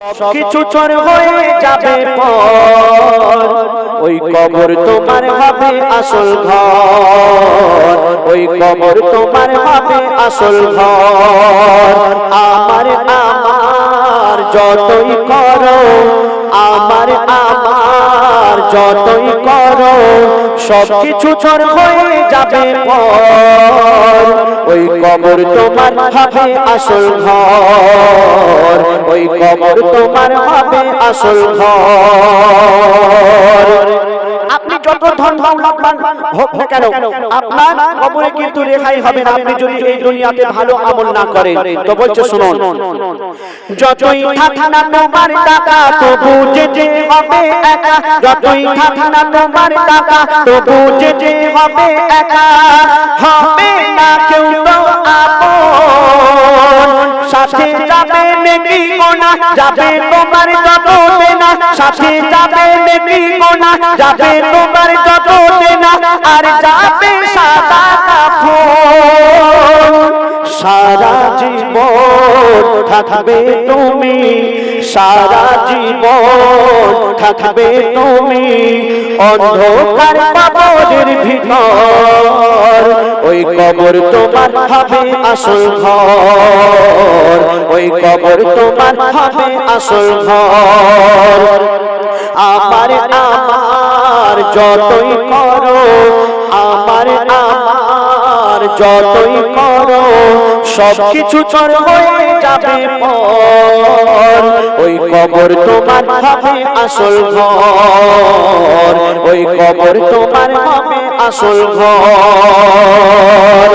কিছু চোর হয়ে যাবে ওই কবর তোমার হবে আসল ঘর। ওই কবর তোমার হবে আসল ঘর। আমার আমার যতই করো, আমার আমার যতই করো সব কিছু চোর হয়ে যাবে ওই কবর তোমার হবে আসল ঘর। ওই কবর তোমার হবে আসল ঘর। আপনি যত ধন দৌলত হোক না কেন, আপনার কবরে কিন্তু রেহাই হবে না। আপনি যদি এই দুনিয়াতে ভালো আমল না করেন, তো বলছে, শুনুন, যতই থাকা না তোমার টাকা, তবু যে হবে একা। যতই থাকা না তোমার টাকা, তবু যে হবে একা। নেকি গোনা? যাবে তোমার যত দেনা, সাথে যাবে নেকি গোনা? যাবে তোমার যত দেনা, আর সাদা কাপড়। সারা জীবন থাকবে তুমি সারা জীবন থাকবে তুমি অন্ধকার কবরের ভিতর। ওই কবর তোমার হবে আসল ঘর। ওই কবর তোমার হবে আসল ঘর। আমার আমার যতই করো, আমার আমার যতই করো সব কিছু চর হয়ে যাবে ওই কবর তোমার হবে আসল ঘর। ওই কবর তোমার হবে আসল ঘর।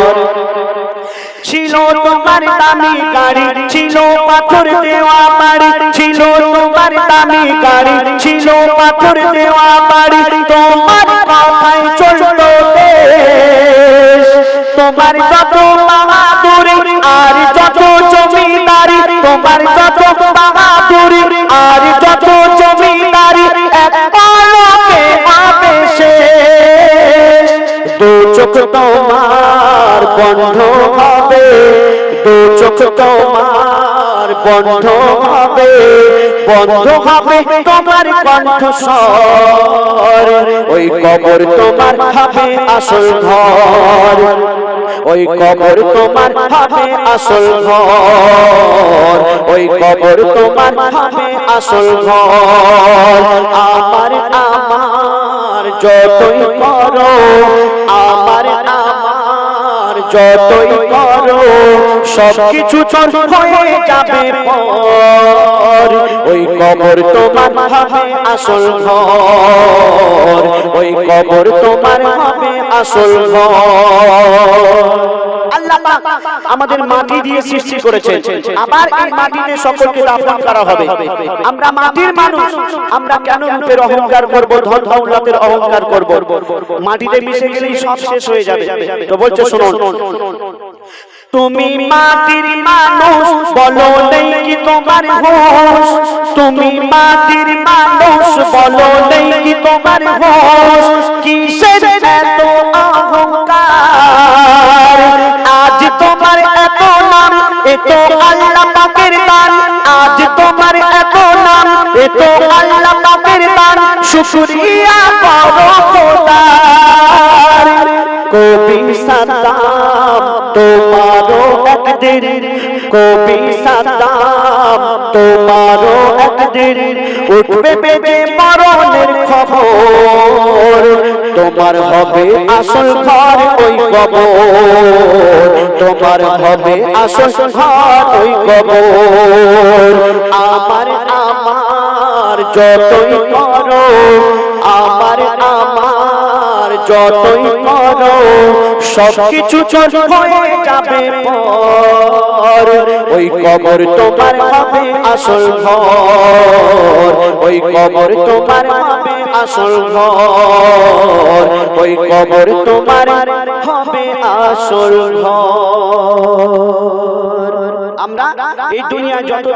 ছিল তোমার দামি গাড়ি, ছিল পাথর দেওয়া বাড়ি, ছিল তোমার দামি গাড়ি, ছিল পাথর দেওয়া বাড়ি। তোমার কথায় চলতো তোমার যত তোমার যত বাহাদুরি আর যত জমিদারি, এক পলকে হবে শেষ দু চোখ তোমার বন্ধ হবে, দু চোখ তোমার বন্ধ হবে বন্ধ হবে তোমার কণ্ঠস্বর। ওই কবর তোমার হবে আসল ঘর। ওই কবর তোমার হবে আসল ঘর। ওই কবর তোমার হবে আসল ঘর। আমার আমার যতই করো, আমার যতই করো সব কিছু হয়ে যাবে পর। ওই কবর তোমার হবে আসল ঘর। ওই কবর তোমার হবে আসল ঘর। আল্লাহ পাক আমাদের মাটি দিয়ে সৃষ্টি করেছেন। আবার এই মাটিতে সকলকে দাফন করা হবে। আমরা মাটির মানুষ। আমরা কেন রূপের অহংকার করব ধন দৌলতের অহংকার করব? মাটিতে মিশে গেলেই সব শেষ হয়ে যাবে। তো বলছে শুনুন। তুমি মাটির মানুষ বলো নেই কি তোমার হোশ? তুমি মাটির মানুষ বলো নেই কি তোমার হোশ? কিসের এত এত আল্লাহ পাকের দান, আজ তোমার এত নাম। এত আল্লাহ পাকের দান, শুকরিয়া করো খোদার। কবি সাদ্দাম, তোমারও একদিন। কবি সাদ্দাম, তোমারও একদিন। উঠবে বেজে মরণের খবর। তোমার হবে আসল ঘর, ওই কবর। তোমার হবে আসল ঘর কবর। আমার আমার যতই করো, আমার আমার যতই করো সব কিছু যাবে পর। ওই কবর তোমার হবে আসল ঘর। ওই কবর তোমার হবে আসল ঘর। ওই কবর তোমার হবে আসল আমরা এই দুনিয়া যত